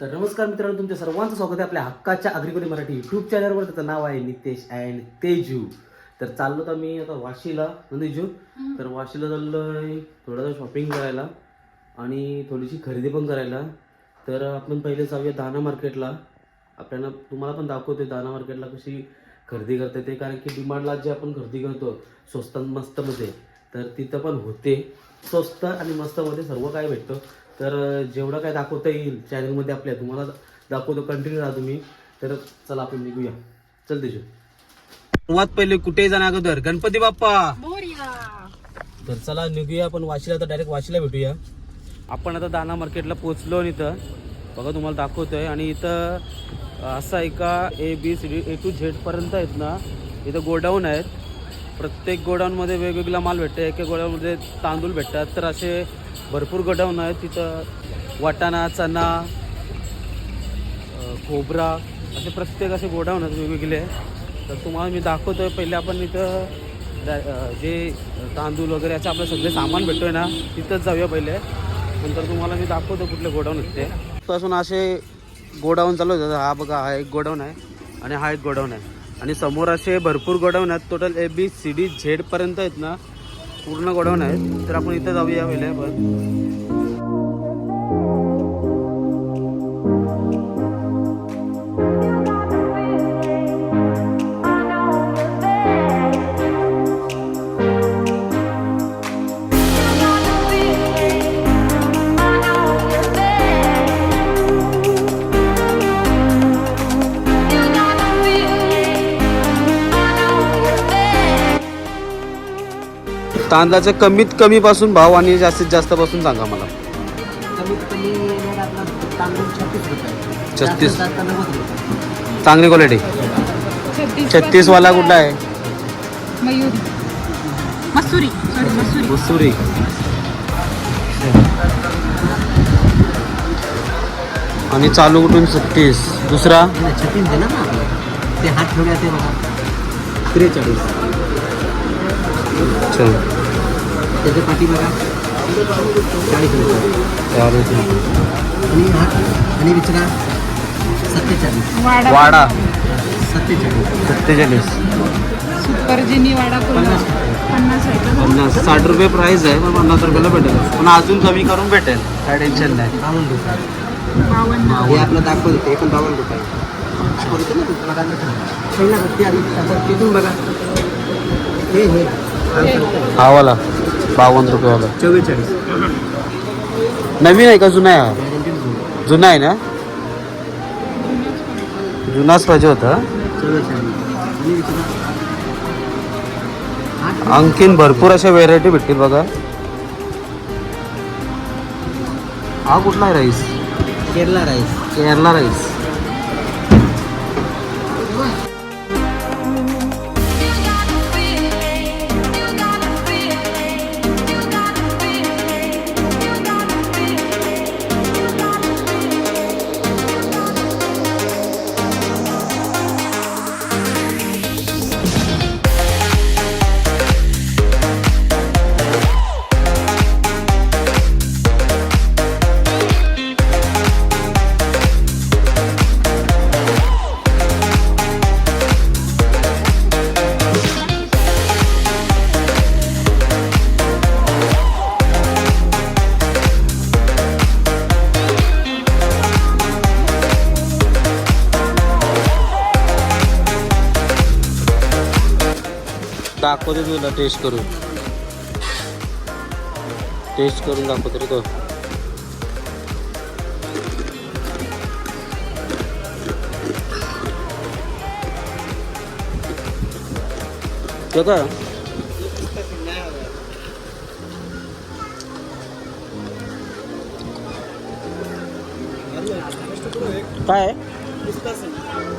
तर नमस्कार मित्रांनो तुमच्या सर्वांचं स्वागत आहे आपल्या हक्काच्या अग्रिकोली मराठी युट्यूब चॅनलवर त्याचं नाव आहे नितेश अँड तेजू. तर चाललो तर मी आता वाशीला नंदेजू. तर वाशीला चाललोय थोडंसं शॉपिंग करायला आणि थोडीशी खरेदी पण करायला. तर आपण पहिले जाऊया दाना मार्केटला आपल्याला तुम्हाला पण दाखवते दाना मार्केटला कशी खरेदी करता येते कारण की डिमांडला जे आपण खरेदी करतो स्वस्त मस्तमध्ये तर तिथं पण होते. स्वस्त आणि मस्तमध्ये सर्व काय भेटतं. तर जेवढं काय दाखवता येईल चॅनलमध्ये आपल्या तुम्हाला दाखवतो कंटिन्यू राहा तुम्ही. तर चला आपण निघूया. चल तेजू. सर्वात पहिले कुठे जाण्या अगोदर. गणपती बाप्पा. तर चला निघूया आपण वाशीला तर डायरेक्ट वाशीला भेटूया. आपण आता दाना मार्केटला पोचलो आणि इथं. बघा तुम्हाला दाखवतोय. आणि इथं असं आहे का A B C D A to झेडपर्यंत आहेत ना इथं गोडाऊन आहेत. प्रत्येक गोडाऊनमध्ये वेगवेगळा माल भेटतो एक एक गोडाऊनमध्ये तांदूळ भेटतात. तर असे भरपूर गोडाऊन आहेत. तिथं वाटाणा चणा खोबरा असे प्रत्येक असे गोडाऊन आहेत वेगवेगळे. तर तुम्हाला मी दाखवतो आहे पहिले आपण इथं जे तांदूळ वगैरे याचं आपलं सगळे सामान भेटतो आहे ना तिथंच जाऊया पहिले. नंतर तुम्हाला मी दाखवतो कुठले गोडाऊन आहेत ते. पासून असे गोडाऊन चालू होतं हा बघा हा एक गोडाऊन आहे आणि हा एक गोडाऊन आहे. आणि समोर असे भरपूर गोडाऊन आहेत. Total A B C D झेडपर्यंत आहेत ना पूर्ण गोडाऊन आहेत. तर आपण इथं जाऊया पहिले आपण तांदळाच्या कमीत कमी पासून भाव आणि जास्तीत जास्त पासून सांगा मला. कमीत कमी रेट आपला तांदूळ छत्तीस रुपये. छत्तीस. जास्त जास्त नव्वद रुपये. चांगली क्वालिटी छत्तीस. वाला कुठला आहे? मयुरी. मसुरी. सॉरी मसुरी. मसुरी. आणि चालू कुठून? छत्तीस. दुसरा? नाही, छत्तीस दे ना आपलं. ते हात ठेवले ते बघा. त्रेचाळीस. अच्छा त्याचे पाठी बघा चाळीस रुपये. चालेल. आणि आणि विचरा सत्तेचाळीस. वाडा. सत्तेचाळीस. सत्तेचाळीस. सुपर जिनी वाडा पन्नास. पन्नास साठ रुपये प्राईस आहे पण पन्नास रुपयाला भेटेल. पण अजून कमी करून भेटेल. काय टेन्शन नाही. बावन्न रुपये. हे आपलं दाखवत होते पण बावन्न रुपये. दाखवत. पहिला तिथून बघा. हे हे. हा. वाला बावन्न रुपयेवाला चव्वेचाळीस नवीन आहे का जुना आहे? जुना आहे ना? जुनाच पाहिजे होता. आणखीन भरपूर अशा व्हेरायटी भेटतील बघा. हा कुठला आहे rice Kerala rice Kerala rice दाखवते तुला टेस्ट करून. टेस्ट करून दाखवतो रे तो. का काय?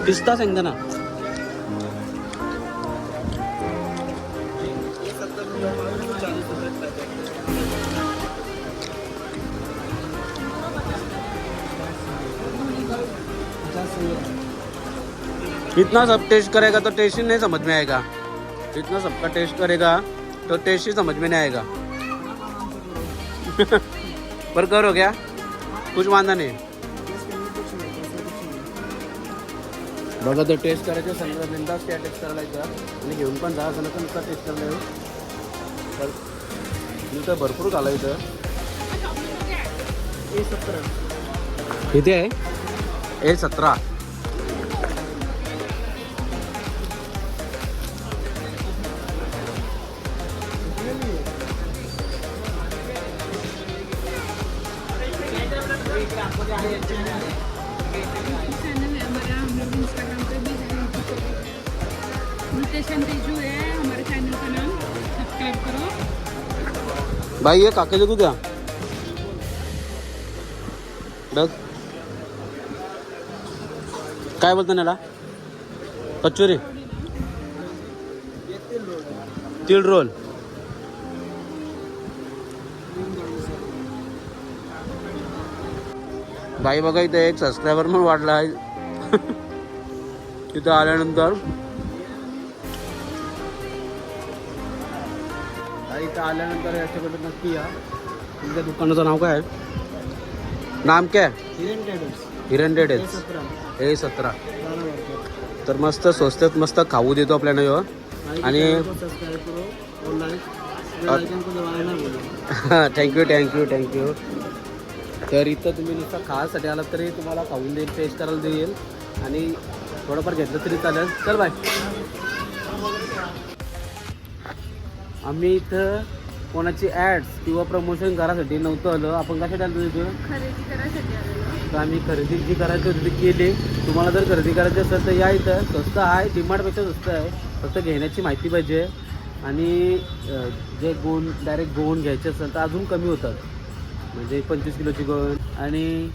पिस्ता सांगता इतना सब टेस्ट करेगा तो टेस्ट ही नहीं समझ में आएगा। इतना सबका टेस्ट करेगा तो टेस्ट ही समझ में नहीं आएगा। पर करो क्या कुछ वादा नहीं। बघा तर टेस्ट करायचं समजा बिंदास त्या टेस्ट करायला येतं आणि घेऊन पण जा असं नका नुसता टेस्ट करायला येऊ तर मी तर भरपूर घाला इथं सतरा किती आहे ए सतरा चैनल हमारा हम लोग इंस्टाग्राम पे भी यूट्यूब पे भी नितेश एंड तेजू हमारे चैनल का नाम सब्सक्राइब करो बाई ये काके देखू द्या बघ काय बोलतो कचोरी? तिळ रोल. बाई बघा इथे एक सबस्क्रायबर पण वाढला आहे. तिथं आल्यानंतर. इथं आल्यानंतर याच्याकडे नक्की या. तुमच्या दुकानाचं नाव काय आहे? नाम काय हिरेन हिरन हे सतरा. तर मस्त स्वस्तात मस्त खाऊ देतो आपल्याला ह्यो आणि थँक्यू थँक्यू थँक्यू तर इथं तुम्ही नुसतं खायसाठी आलात तरी तुम्हाला खाऊन देईल टेस्ट करायला देईल. आणि थोडंफार घेतलं तरी चालेल. चल बाय आम्ही इथं कोणाची ॲड्स किंवा प्रमोशन करायसाठी नव्हतं आलं. आपण कशासाठी आलो तिथं तर आम्ही खरेदी जी करायची होती ती केली. तुम्हाला जर खरेदी करायची असेल तर या इथं. स्वस्त आहे डिमार्टपेक्षा स्वस्त आहे. फक्त घेण्याची माहिती पाहिजे. आणि जे गोण डायरेक्ट गोण घ्यायचे असेल तर अजून कमी होतात. म्हणजे पंचवीस किलोची गोण आणि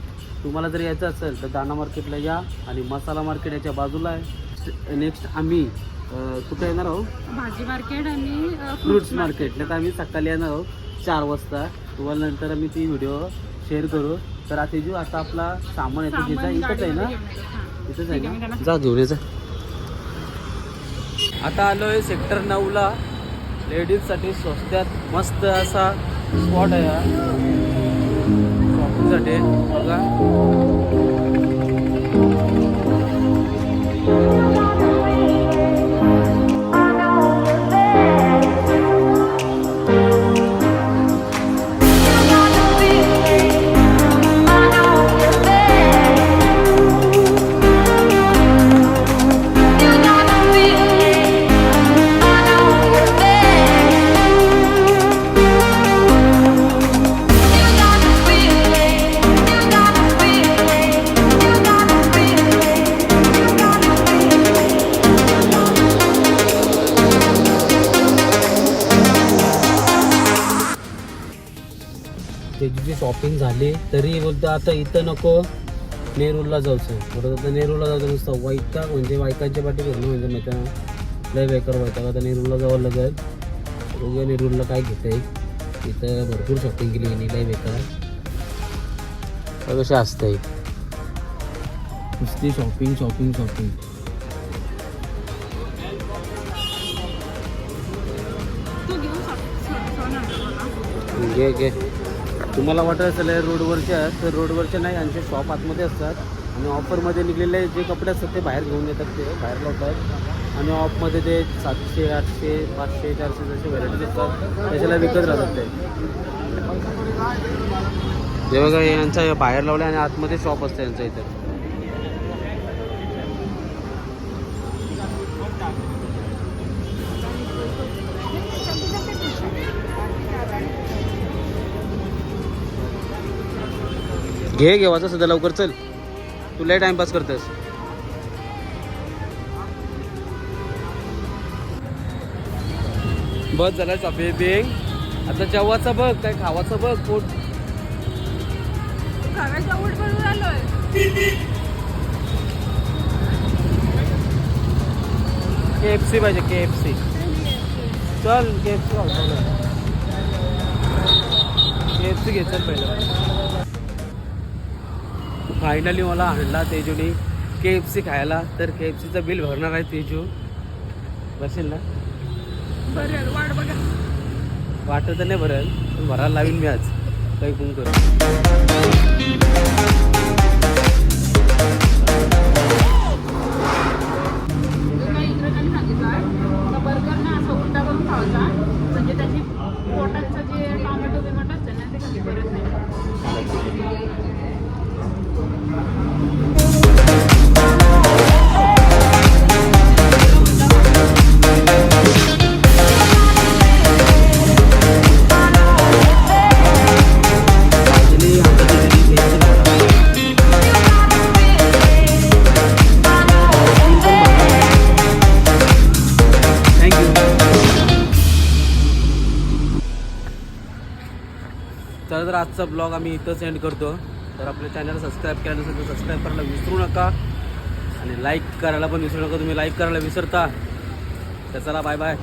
तुम्हाला जर यायचं असेल तर दाना मार्केटला या आणि मसाला मार्केट याच्या बाजूला आहे. नेक्स्ट आम्ही कुठं येणार आहोत? भाजी मार्केट आणि फ्रुट्स मार्केट नाही तर आम्ही सकाळी येणार आहोत चार वाजता. तुम्हाला नंतर आम्ही ती व्हिडिओ शेअर करू. तर आता जो आता आपला सामान येतो जिचा इथंच आहे ना? इथंच आहे ना? जा घेऊन जा. आता आलो आहे सेक्टर नऊला लेडीजसाठी स्वस्त्यात मस्त असा स्पॉट आहे हा शॉपिंगसाठी बघा त्याची शॉपिंग झाली तरी बोलतो आता इथं नको नेरूरला जायचं बरोबर आता नेरूरला जायचं नुसतं. वैताग म्हणजे बायकांच्या पाठी फिरणं म्हणजे माहिती ना लय बेकार वैताग. आता नेरूरला जावं लागेल. बघूया नेरूरला काय घेतं आहे इथं भरपूर शॉपिंग केली यांनी लय बेकार. कशा असतं नुसती शॉपिंग शॉपिंग शॉपिंग घे घे. तुम्हाला वाटत असेल रोडवरच्या तर रोडवरच्या नाही यांचे शॉप आतमध्ये असतात. आणि ऑफरमध्ये निघलेले जे कपडे असतात ते बाहेर घेऊन येतात ते बाहेर लावतात. आणि ऑफमध्ये ते सातशे आठशे पाचशे चारशे जसे व्हरायटीज असतात त्याच्याला विकत राहतात ते. ते बघा यांचा बाहेर लावलं आणि आतमध्ये शॉप असतं यांचं इथं. घे घे वाचा सध्या लवकर चल. तू लय टाइमपास करतेस बस झाला शॉपिंग आता जेव्हाचं बघ काय खावाचं बघ पोट. के एफ सी पाहिजे के एफ सी चल K F C K F C घे चल पहिलं. फायनली मला आणला तेजूनी. के एफ सी खायला. तर के एफ सीचं बिल भरणार आहे तेजू. बसेल ना? बरं वाट बघा. वाटत नाही भरेल पण भरायला लावीन मी आज. काही फोन करू. पोटाचं जे ना ते चला तर आजचा ब्लॉग आम्ही इथंच एंड करतो. तर आपल्या चॅनल सबस्क्राईब केलं नसेल तर सबस्क्राईब करायला विसरू नका. आणि लाईक करायला पण विसरू नका. तुम्ही लाईक करायला विसरता. तर चला बाय बाय